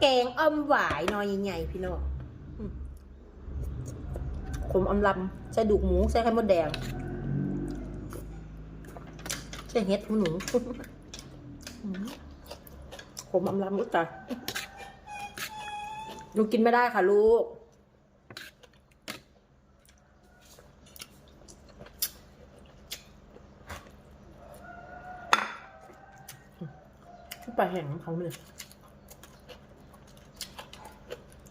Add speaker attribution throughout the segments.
Speaker 1: แกงอ้อมหวายนอยใหญ่ๆพี่น้องอืมขมอำลำใส่ดูกหมูใส่ไข่มดแดงใส่เห็ดหูหนูอืมขมอำลำก็ตายลูกกินไม่ได้ค่ะลูกปลาแห้งของเขาเลย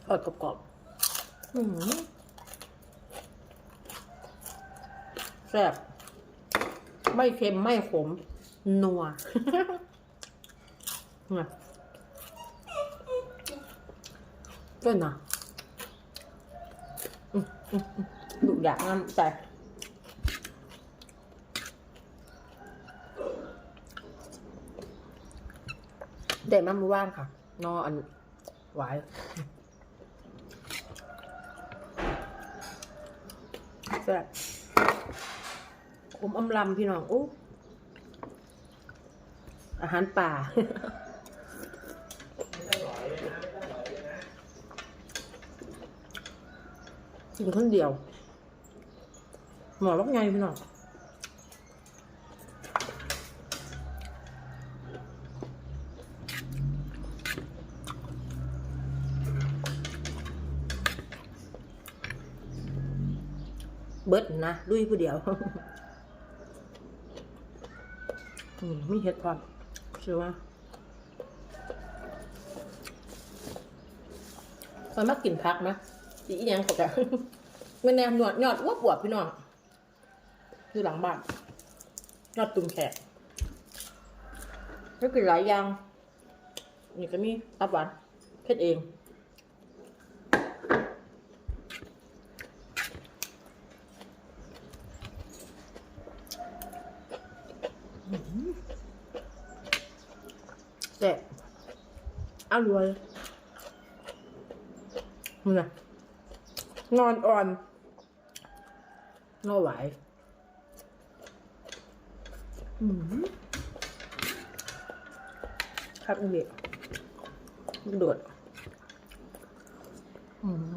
Speaker 1: ทอดกรอบๆอืมแซ่บไม่เค็ม ไม่ขม นัวเนี่ยก็นะอืมอืมอืมดุอยากน้ำแต่เด็ดมามือว่างค่ะ นออัน หวาย แซ่บผมอำลำพี่น้องอู้อาหารป่า กินคนเดียว หมอรับไงพี่น้อง เบิดนะลุยผู้เดียวมีเห็ดพร้อมใช่ว่าคอยมากินพักไหมสีอีหยังเขาจะไม่แน่หนวดยอดอ้วบวบพี่น้องอยู่หลังบ้านยอดตุ่มแขกก็กินหลายอย่างนี่ก็มีตับหวานเพชรเอง แต่อร่อยนี่นะนอนอ่อนนอนไหวครับนี่โดดอืม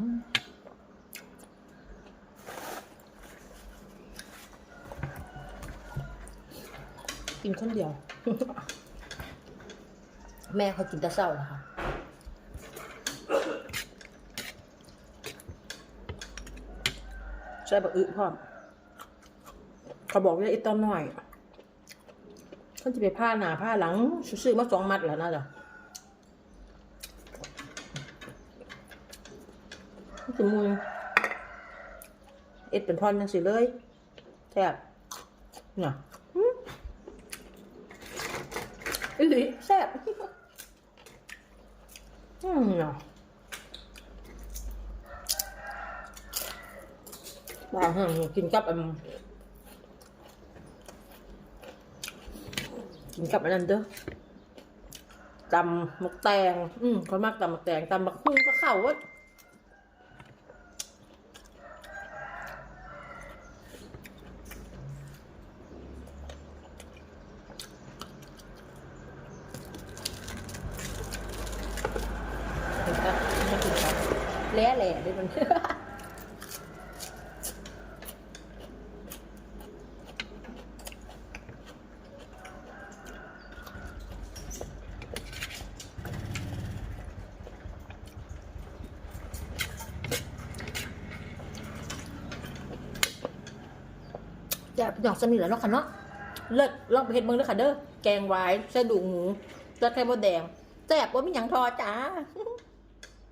Speaker 1: กินคนเดียว แม่เขากินแต่เศร้านะคะใช่บะอึพร้อมเขาบอกว่าไอ้ตอนน้อยเขาจะไปผ้าหนาผ้าหลังซื้อมาสองมัดแล้วนะจ๊ะมันจะมุยเอ็ดเป็นท่อนยังสิเลยแซ่บเนี่ยหืม อีหลีแซ่บอืมเนาะว่าฮะกินกับอันกินกับอันนั้นเด้อตำหมักแตง อืมคนมากตำหมักแตงตำหมักคุ้งก็เข้าเวะเห็นปะไม่กินครับ แล่แหล่ด้วยมันจะหยอกสนิทแล้วเนาะค่ะเนาะเลิศลองไปเห็ดเมืองด้วยค่ะเด้อแกงไว้ใส่ดูหมูแล้วไข่มดแดงแซ่บว่ามีหยังทอจ้า